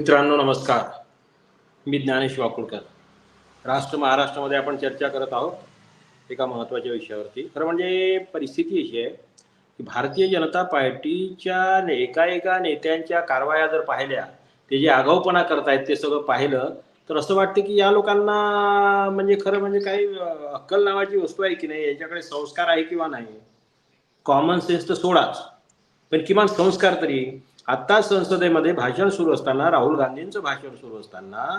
मित्रांनो नमस्कार. मी ज्ञानेश वाकुळकर. राष्ट्र महाराष्ट्रामध्ये आपण चर्चा करत आहोत एका महत्त्वाच्या विषयावरती. खरं म्हणजे परिस्थिती अशी आहे की भारतीय जनता पार्टीच्या एका एका नेत्यांच्या कारवाया जर पाहिल्या ते जे आगाऊपणा करतायत ते सगळं पाहिलं तर असं वाटतं की या लोकांना म्हणजे खरं म्हणजे काही अक्कल नावाची वस्तू आहे की नाही याच्याकडे संस्कार आहे किंवा नाही? कॉमन सेन्स तर सोडाच पण किमान संस्कार तरी आता संसदेमध्ये भाषण सुरू असताना राहुल गांधींचं भाषण सुरू असताना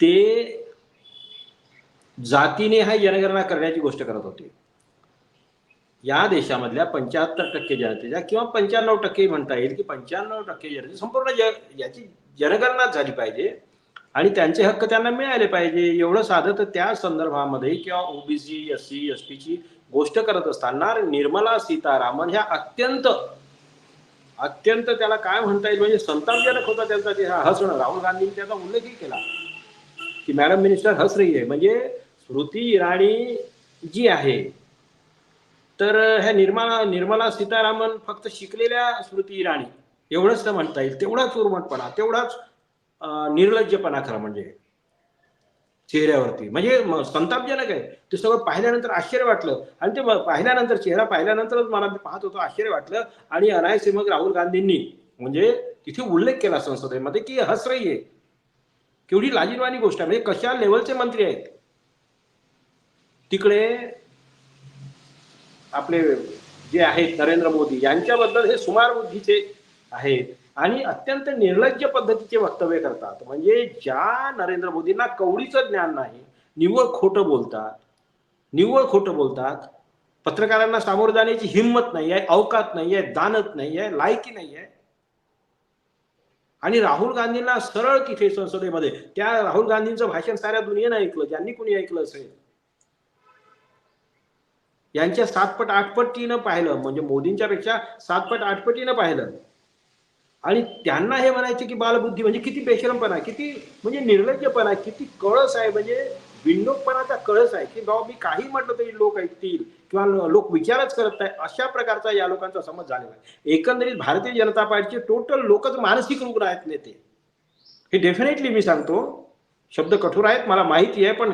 ते जातीने हा जनगणना करण्याची गोष्ट करत होते. या देशामधल्या पंच्याहत्तर टक्के जनतेच्या किंवा पंच्याण्णव टक्के म्हणता येईल की पंच्याण्णव टक्के जनते संपूर्ण जग याची जनगणना झाली पाहिजे आणि त्यांचे हक्क त्यांना मिळाले पाहिजे. एवढं साधं तर त्या संदर्भामध्ये किंवा ओबीसी एस सी एस टीची गोष्ट करत असताना निर्मला सीतारामन ह्या अत्यंत अत्यंत त्याला काय म्हणता येईल? म्हणजे संतापजनक होता त्यांचा ते हा हसणं राहुल गांधींनी त्याचा उल्लेखही केला. की मॅडम मिनिस्टर हस रही आहे म्हणजे स्मृती इराणी जी आहे तर ह्या निर्मला निर्मला सीतारामन फक्त शिकलेल्या स्मृती इराणी. एवढंच तर म्हणता येईल. तेवढाच उर्मटपणा तेवढाच निर्लज्जपणा खरं म्हणजे. चेहऱ्यावरती. म्हणजे संतापजनक आहे. ते सगळं पाहिल्यानंतर आश्चर्य वाटलं. आणि ते पाहिल्यानंतर चेहरा पाहिल्यानंतरच मला पाहत होतो आश्चर्य वाटलं. आणि अनायसे मग राहुल गांधींनी म्हणजे तिथे उल्लेख केला संसदेमध्ये की हस रही आहे. केवढी लाजीनवाणी गोष्ट आहे. म्हणजे कशा लेवलचे मंत्री आहेत? तिकडे आपले जे आहेत नरेंद्र मोदी यांच्याबद्दल हे सुमार बुद्धीचे आहेत. आणि अत्यंत निर्लज्ज पद्धतीचे वक्तव्य करतात. म्हणजे ज्या नरेंद्र मोदींना कवडीचं ज्ञान नाही निव्वळ खोटं बोलतात निव्वळ खोटं बोलतात पत्रकारांना सामोरं जाण्याची हिंमत नाही आहे अवकात नाही आहे दानत नाही आहे लायकी नाही आहे. आणि राहुल गांधींना सरळ तिथे संसदेमध्ये त्या राहुल गांधींचं भाषण साऱ्या दुनियेनं ऐकलं ज्यांनी कुणी ऐकलं असेल? यांच्या सातपट आठपटीनं पाहिलं म्हणजे मोदींच्या पेक्षा सातपट आठपटीनं पाहिलं. आणि त्यांना हे म्हणायचे की बालबुद्धी म्हणजे किती बेशरमपणा किती म्हणजे निर्लज्जपणा किती कळस आहे म्हणजे बिंडोकपणाचा कळस आहे की बाबा मी काही म्हटलं तरी लोक ऐकतील किंवा लोक विचारच करत नाही. अशा प्रकारचा या लोकांचा समज झालेला आहे. एकंदरीत भारतीय जनता पार्टीचे टोटल लोकच मानसिक रुग्ण आहेत नेते हे डेफिनेटली मी सांगतो. शब्द कठोर आहेत मला माहिती आहे पण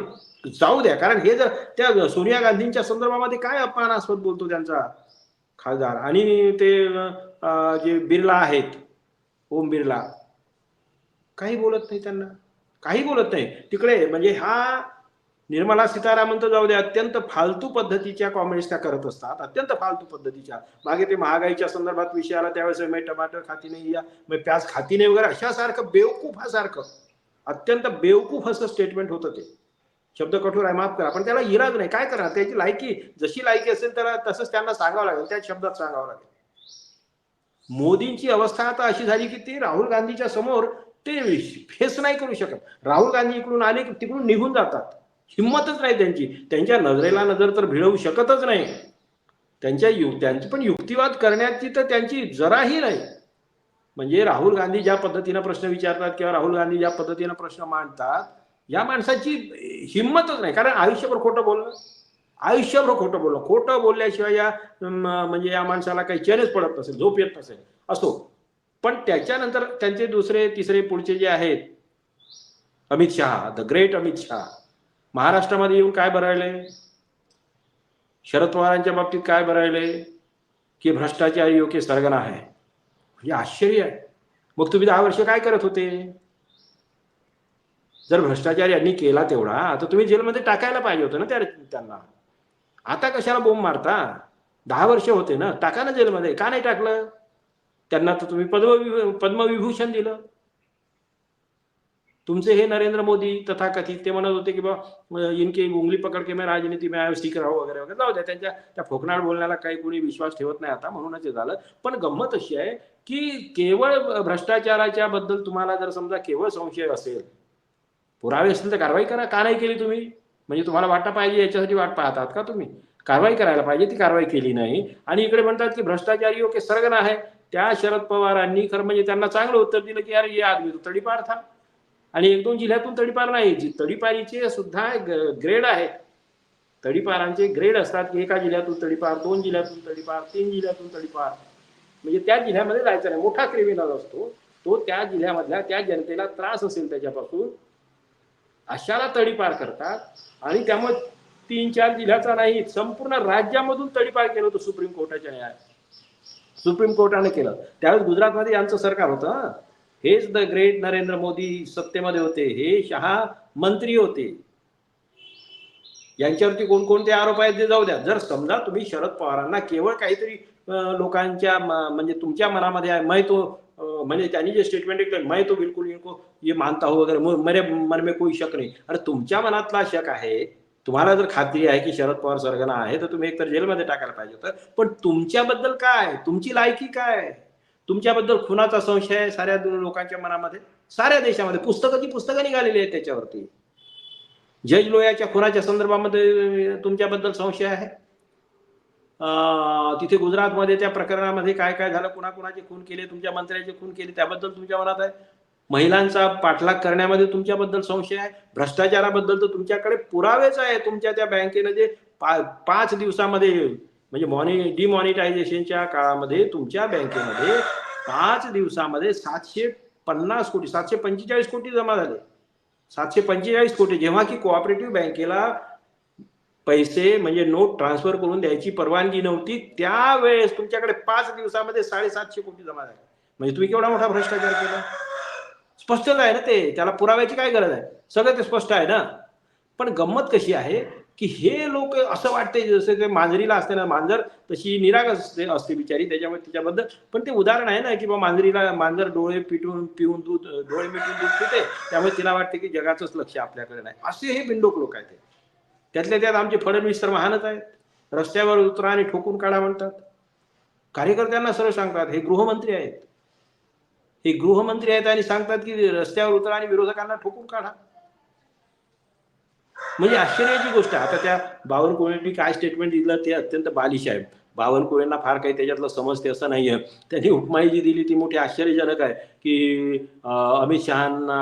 जाऊ द्या. कारण हे जर त्या सोनिया गांधींच्या संदर्भामध्ये काय अपमानास्पद बोलतो त्यांचा खासदार. आणि ते जे बिर्ला आहेत ओम बिर्ला. काही बोलत नाही त्यांना. काही बोलत नाही. तिकडे म्हणजे हा निर्मला सीतारामन तर जाऊ दे अत्यंत फालतू पद्धतीच्या कॉमेडीज त्या करत असतात. अत्यंत फालतू पद्धतीच्या. मागे ते महागाईच्या संदर्भात विषय आला त्यावेळेस मी टमाटर खाती नाही या मी प्याज खाती नाही वगैरे अशासारखं बेवकूफासारखं अत्यंत बेवकूफ असं स्टेटमेंट होतं ते. शब्द कठोर आहे माफ करा पण त्याला इराज नाही. काय करा त्याची लायकी जशी लायकी असेल त्याला तसंच त्यांना सांगावं लागेल त्याच शब्दात सांगावं लागेल. मोदींची अवस्था आता अशी झाली की ते राहुल गांधीच्या समोर ते फेस नाही करू शकत. राहुल गांधी इकडून आले की तिकडून निघून जातात. हिंमतच नाही त्यांची. त्यांच्या नजरेला नजर तर भिडवू शकतच नाही. त्यांच्या यु त्यांची पण युक्तिवाद करण्याची तर त्यांची जराही नाही. म्हणजे राहुल गांधी ज्या पद्धतीनं प्रश्न विचारतात किंवा राहुल गांधी ज्या पद्धतीनं प्रश्न मांडतात या माणसाची हिंमतच नाही. कारण आयुष्यभर खोटं बोलणं आयुष्यभर खोटं बोललो. खोटं बोलल्याशिवाय या म्हणजे या माणसाला काही चेनच पडत नसेल झोप येत नसेल असो. पण त्याच्यानंतर त्यांचे दुसरे तिसरे पुढचे जे आहेत अमित शहा द ग्रेट अमित शहा. महाराष्ट्रामध्ये येऊन काय बरायले शरद पवारांच्या बाबतीत काय भरायले की भ्रष्टाचार योग्य सरगना आहे. म्हणजे आश्चर्य आहे. मग तुम्ही दहा वर्ष काय करत होते? जर भ्रष्टाचार यांनी केला तेवढा तर तुम्ही जेलमध्ये टाकायला पाहिजे होतं ना त्या त्यांना. आता कशाला बोंब मारता? दहा वर्ष होते ना टाका ना जेलमध्ये. का नाही टाकलं? त्यांना तर तुम्ही पद्मविभू पद्मविभूषण दिलं. तुमचे हे नरेंद्र मोदी तथाकथित ते म्हणत होते की बा इनके उंगली पकड के मी राजनीती मी आयो राहू वगैरे वगैरे. जाऊ द्या त्यांच्या त्या फोकणार बोलण्याला काही कोणी विश्वास ठेवत नाही आता म्हणूनच हे झालं. पण गंमत अशी आहे की केवळ भ्रष्टाचाराच्या बद्दल तुम्हाला जर समजा केवळ संशय असेल पुरावे असतील तर कारवाई करा. का नाही केली तुम्ही? म्हणजे तुम्हाला वाटा पाहिजे याच्यासाठी वाट पाहतात का तुम्ही? कारवाई करायला पाहिजे ती कारवाई केली नाही. आणि इकडे म्हणतात की भ्रष्टाचारी हो, ओके सरगना आहे. त्या शरद पवारांनी खरं म्हणजे त्यांना चांगलं उत्तर दिलं की यार ये आदमी तो तडीपार था. आणि एक दोन जिल्ह्यातून तडीपार नाही. जी तडीपारीचे सुद्धा ग्रेड आहे. तडीपारांचे ग्रेड असतात की एका जिल्ह्यातून तडीपार दोन जिल्ह्यातून तडीपार तीन जिल्ह्यातून तडीपार. म्हणजे त्या जिल्ह्यामध्ये जायचं नाही. मोठा क्रिमिनल असतो. तो त्या जिल्ह्यामधल्या त्या जनतेला त्रास असेल त्याच्यापासून. अशाला तडीपार करतात आणि त्यामुळे तीन चार जिल्ह्याचा नाही संपूर्ण राज्यामधून तडीपार केलं होतं सुप्रीम कोर्टाच्या न्याय सुप्रीम कोर्टाने केलं. त्यावेळेस गुजरातमध्ये यांचं सरकार होतं हेच द ग्रेट नरेंद्र मोदी सत्तेमध्ये होते हे शहा मंत्री होते. यांच्यावरती कोणकोणते आरोप आहेत ते जाऊ द्या. जर समजा तुम्ही शरद पवारांना केवळ काहीतरी लोकांच्या म्हणजे तुमच्या मनामध्ये आहे तो म्हणजे त्यांनी जे स्टेटमेंट केलं मैं तो बिलकुल इनको ये मानता हो वगैरे मरे मेरे मन में कोई शक नाही। अरे तुमच्या मनातला शक आहे तुम्हाला जर खात्री आहे की शरद पवार सरगना आहे तर तुम्ही एकतर जेलमध्ये टाकायला पाहिजे होतं. पण तुमच्याबद्दल काय? तुमची लायकी काय? तुमच्याबद्दल खुनाचा संशय आहे साऱ्या लोकांच्या मनामध्ये? साऱ्या देशामध्ये? पुस्तकाची पुस्तकं निघालेली आहेत त्याच्यावरती. जज लोयाच्या खुनाच्या संदर्भामध्ये तुमच्याबद्दल संशय आहे? तिथे गुजरातमध्ये त्या प्रकरणामध्ये काय काय झालं कुणाकुणाचे खून केले तुमच्या मंत्र्याचे खून केले त्याबद्दल तुमच्या मनात आहे? महिलांचा पाठलाग करण्यामध्ये तुमच्याबद्दल संशय आहे? भ्रष्टाचाराबद्दल तर तुमच्याकडे पुरावेच आहे. तुमच्या त्या बँकेनं जे पा पाच दिवसामध्ये म्हणजे मॉनि डिमॉनिटायझेशनच्या काळामध्ये तुमच्या बँकेमध्ये पाच दिवसामध्ये सातशे पन्नास कोटी सातशे पंचेचाळीस कोटी जमा झाले. सातशे पंचेचाळीस कोटी. जेव्हा की कोऑपरेटिव्ह बँकेला पैसे म्हणजे नोट ट्रान्सफर करून द्यायची परवानगी नव्हती त्यावेळेस तुमच्याकडे पाच दिवसामध्ये साडेसातशे कोटी जमा झाले. म्हणजे तुम्ही केवढा मोठा भ्रष्टाचार केला? स्पष्टच आहे ना ते. त्याला पुराव्याची काय गरज आहे? सगळं ते स्पष्ट आहे ना? पण गंमत कशी आहे की हे लोक असं वाटते जसं ते मांजरीला असते ना मांजर तशी निराग असते असते बिचारी त्याच्यामुळे तिच्याबद्दल पण ते उदाहरण आहे ना की बा मांजरीला मांजर डोळे पिटून पिऊन दूध डोळे मिटून दूध पिते त्यामुळे तिला वाटते की जगाचंच लक्ष आपल्याकडे नाही. असे हे बिंडोक लोक आहेत त्यातल्या त्यात आमचे फडणवीस तर महानच आहेत. रस्त्यावर उतरा आणि ठोकून काढा म्हणतात. कार्यकर्त्यांना सरळ सांगतात हे गृहमंत्री आहेत. हे गृहमंत्री आहेत आणि सांगतात की रस्त्यावर उतरा आणि विरोधकांना ठोकून काढा. म्हणजे आश्चर्याची गोष्ट आहे. आता त्या बावनकुळेंनी काय स्टेटमेंट दिलं ते अत्यंत बालिश आहे. बावनकुळेंना फार काही त्याच्यातलं समजते असं नाही आहे त्यांनी उपमाई जी दिली ती मोठी आश्चर्यजनक आहे की अमित शहांना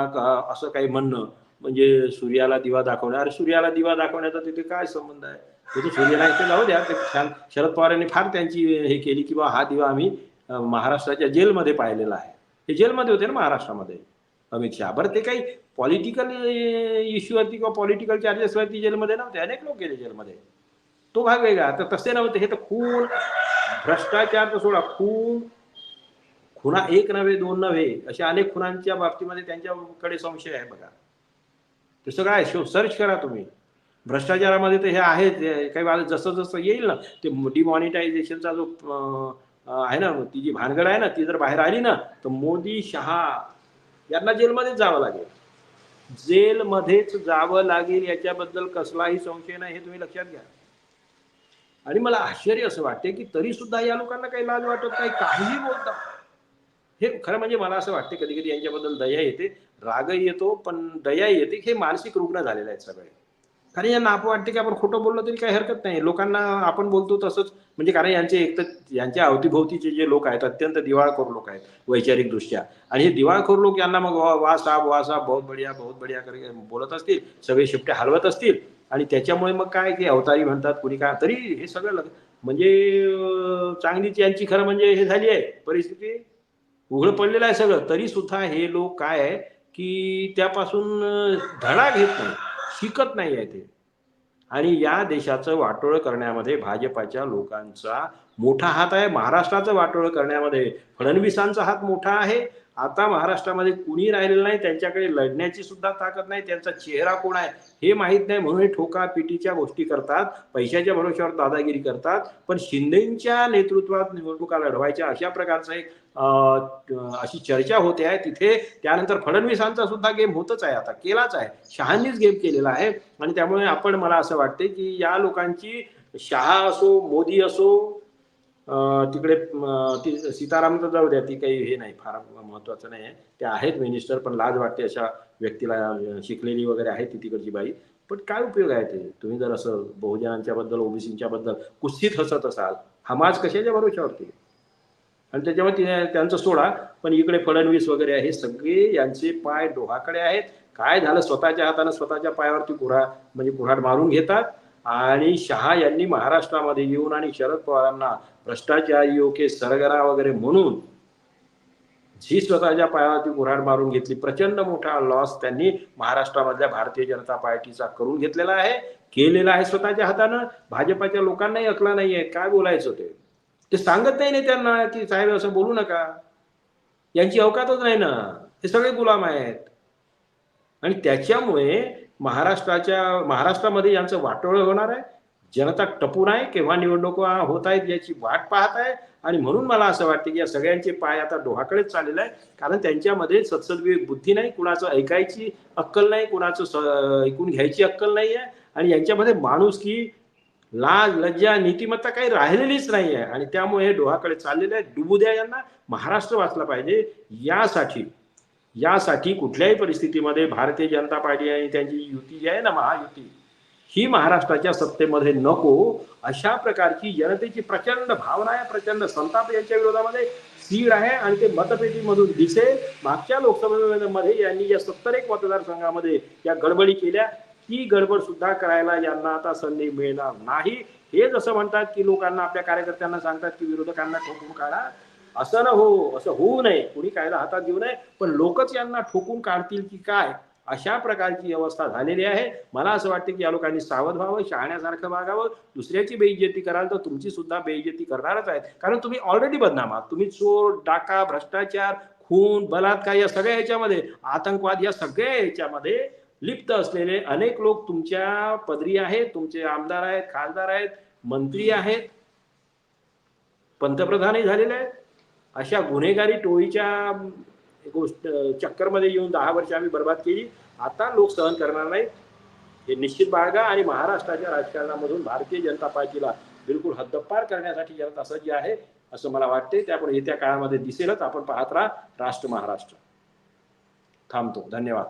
असं काही म्हणणं म्हणजे सूर्याला दिवा दाखवणे. अरे सूर्याला दिवा दाखवण्याचा तिथे काय संबंध आहे? ते सूर्याला इथे जाऊ द्या. ते छान शरद पवारांनी फार त्यांची हे केली की बा हा दिवा आम्ही महाराष्ट्राच्या जेलमध्ये पाहिलेला आहे. हे जेलमध्ये होते ना महाराष्ट्रामध्ये? अमित शहा. बरं ते काही पॉलिटिकल इश्यूवरती किंवा पॉलिटिकल चार्जेसवरती जेलमध्ये नव्हते. अनेक लोक गेले जेलमध्ये. तो भाग वेगळा. तर तसे नव्हते. हे तर खून भ्रष्टाचार तर सोडा. खून खुना एक नव्हे दोन नव्हे अशा अनेक खुनांच्या बाबतीमध्ये त्यांच्याकडे संशय आहे बघा. ते सगळं आहे. शो सर्च करा तुम्ही. भ्रष्टाचारामध्ये तर हे आहेच. काही वाद जसं जसं येईल ना ते डिमॉनिटायझेशनचा जो आहे ना ती जी भानगड आहे ना ती जर बाहेर आली ना तर मोदी शहा यांना जेलमध्येच जावं लागेल. जेलमध्येच जावं लागेल याच्याबद्दल कसलाही संशय नाही हे तुम्ही लक्षात घ्या. आणि मला आश्चर्य असं वाटते की तरी सुद्धा या लोकांना काही लाज वाटत नाही काहीही बोलतात हे खरं म्हणजे मला असं वाटते कधी कधी यांच्याबद्दल दया येते. रागही येतो पण दयाही येते. हे मानसिक रुग्ण झालेले आहेत सगळे. कारण यांना आपण वाटते की आपण खोटं बोललं तरी काही हरकत नाही. लोकांना आपण बोलतो तसंच म्हणजे कारण यांचे एक तर यांच्या अवतीभोवतीचे जे लोक आहेत अत्यंत दिवाळखोर लोक आहेत वैचारिक दृष्ट्या आणि हे दिवाळखोर लोक यांना मग वा वा साहेब वा साहेब बहुत बढिया बहुत बढिया करे बोलत असतील सगळे शिपट्या हलवत असतील. आणि त्याच्यामुळे मग काय की अवतारी म्हणतात कुणी काय तरी हे सगळं लग- म्हणजे चांगलीच यांची खरं म्हणजे हे झाली आहे परिस्थिती. उघड पडलेलं आहे सगळं. तरी सुद्धा हे लोक काय आहे की त्यापासून धडा घेत नाही शिकत नाही आहे ते. आणि या देशाचं वाटोळं करण्यामध्ये भाजपाच्या लोकांचा मोठा हात आहे. महाराष्ट्राचं वाटोळं करण्यामध्ये फडणवीसांचा हात मोठा आहे. आता महाराष्ट्रामध्ये कुणी राहिलेलं नाही त्यांच्याकडे लढण्याची सुद्धा ताकद नाही त्यांचा चेहरा कोण आहे हे माहीत नाही. म्हणून हे ठोका पिटीच्या गोष्टी करतात पैशाच्या भरोश्यावर दादागिरी करतात. पण शिंदेच्या नेतृत्वात निवडणुका लढवायच्या अशा प्रकारचा एक अशी चर्चा होते आहे. तिथे त्यानंतर फडणवीसांचा सुद्धा गेम होतच आहे आता केलाच आहे. शहांनीच गेम केलेला आहे. आणि त्यामुळे आपण मला असं वाटते की या लोकांची शहा असो मोदी असो तिकडे ती सीताराम तर जाऊ द्या ती काही हे नाही फार महत्वाचं नाही आहे. त्या आहेत मिनिस्टर पण लाज वाटते अशा व्यक्तीला शिकलेली वगैरे आहे ती तिकडची बाई. पण काय उपयोग आहे ते? तुम्ही जर असं बहुजनांच्या बद्दल ओबीसींच्या बद्दल कुस्तीत हसत असाल हमाज कशाच्या भरोशावरती आणि त्याच्यामुळे तिने त्यांचं सोडा पण इकडे फडणवीस वगैरे आहे हे सगळे यांचे पाय डोहाकडे आहेत. काय झालं? स्वतःच्या हाताने स्वतःच्या पायावरती कुऱ्हा म्हणजे कुऱ्हाड मारून घेतात. आणि शहा यांनी महाराष्ट्रामध्ये येऊन आणि शरद पवारांना भ्रष्टाचार योके सरगरा वगैरे म्हणून जी स्वतःच्या पायावरती कुऱ्हाड मारून घेतली. प्रचंड मोठा लॉस त्यांनी महाराष्ट्रामधल्या भारतीय जनता पार्टीचा करून घेतलेला आहे केलेला आहे स्वतःच्या हातानं. भाजपाच्या लोकांनाही अकला नाहीये. काय बोलायचं ते? ते सांगत नाही ना त्यांना की साहेब असं बोलू नका. यांची अवकातच नाही ना. हे सगळे गुलाम आहेत. आणि त्याच्यामुळे महाराष्ट्राच्या महाराष्ट्रामध्ये यांचं वाटोळ होणार आहे. जनता टपून आहे केव्हा निवडणुका होत आहेत याची वाट पाहत आहे. आणि म्हणून मला असं वाटतं की या सगळ्यांचे पाय आता डोहाकडेच चाललेला आहे कारण त्यांच्यामध्ये सत्सद्वी बुद्धी नाही कुणाचं ऐकायची अक्कल नाही कुणाचं स- ऐकून घ्यायची अक्कल नाही आहे. आणि यांच्यामध्ये माणूस की लाज लज्जा नीतिमत्ता काही राहिलेलीच नाही आहे. आणि त्यामुळे हे डोहाकडे चाललेलं आहे डुबू द्या यांना. महाराष्ट्र वाचला पाहिजे. यासाठी यासाठी कुठल्याही परिस्थितीमध्ये भारतीय जनता पार्टी आणि त्यांची युती जी आहे ना महायुती ही महाराष्ट्राच्या सत्तेमध्ये नको. अशा प्रकारची जनतेची प्रचंड भावना आहे प्रचंड संताप यांच्या विरोधामध्ये. सीड आहे आणि ते मतपेटीमधून दिसेल मागच्या लोकसभेमध्ये यांनी या सत्तर एक मतदारसंघामध्ये या गडबडी केल्या. ती गडबड सुद्धा करायला यांना आता संधी मिळणार नाही. हे जसं म्हणतात की लोकांना आपल्या कार्यकर्त्यांना सांगतात की विरोधकांना ठोकून काढा. असं ना हो असं होऊ नये. कुणी कायदा हातात घेऊ नये. पण लोकच यांना ठोकून काढतील की काय? अशा प्रकारची अवस्था झालेली आहे. मला असं वाटतं की या लोकांनी सावध व्हावं शहाण्यासारखं वागावं. दुसऱ्याची बेइज्जती कराल तर तुमची सुद्धा बेइज्जती करणारच आहेत. कारण तुम्ही ऑलरेडी बदनाम आहात. तुम्ही चोर डाका भ्रष्टाचार खून बलात्कार या सगळ्या ह्याच्यामध्ये आतंकवाद या सगळ्या ह्याच्यामध्ये लिप्त असलेले अनेक लोक तुमच्या पदरी आहेत तुमचे आमदार आहेत खासदार आहेत मंत्री आहेत पंतप्रधानही झालेले आहेत. अशा गुन्हेगारी टोळीच्या गोष्ट चक्करमध्ये येऊन दहा वर्ष आम्ही बर्बाद केली. आता लोक सहन करणार नाहीत. हे निश्चित बाळगा आणि महाराष्ट्राच्या राजकारणामधून भारतीय जनता पार्टीला बिलकुल हद्दपार करण्यासाठी जनता सज्ज आहे असं मला वाटते. त्यामुळे येत्या काळामध्ये दिसेलच. आपण पाहत राहा. राष्ट्र महाराष्ट्र. थांबतो. धन्यवाद.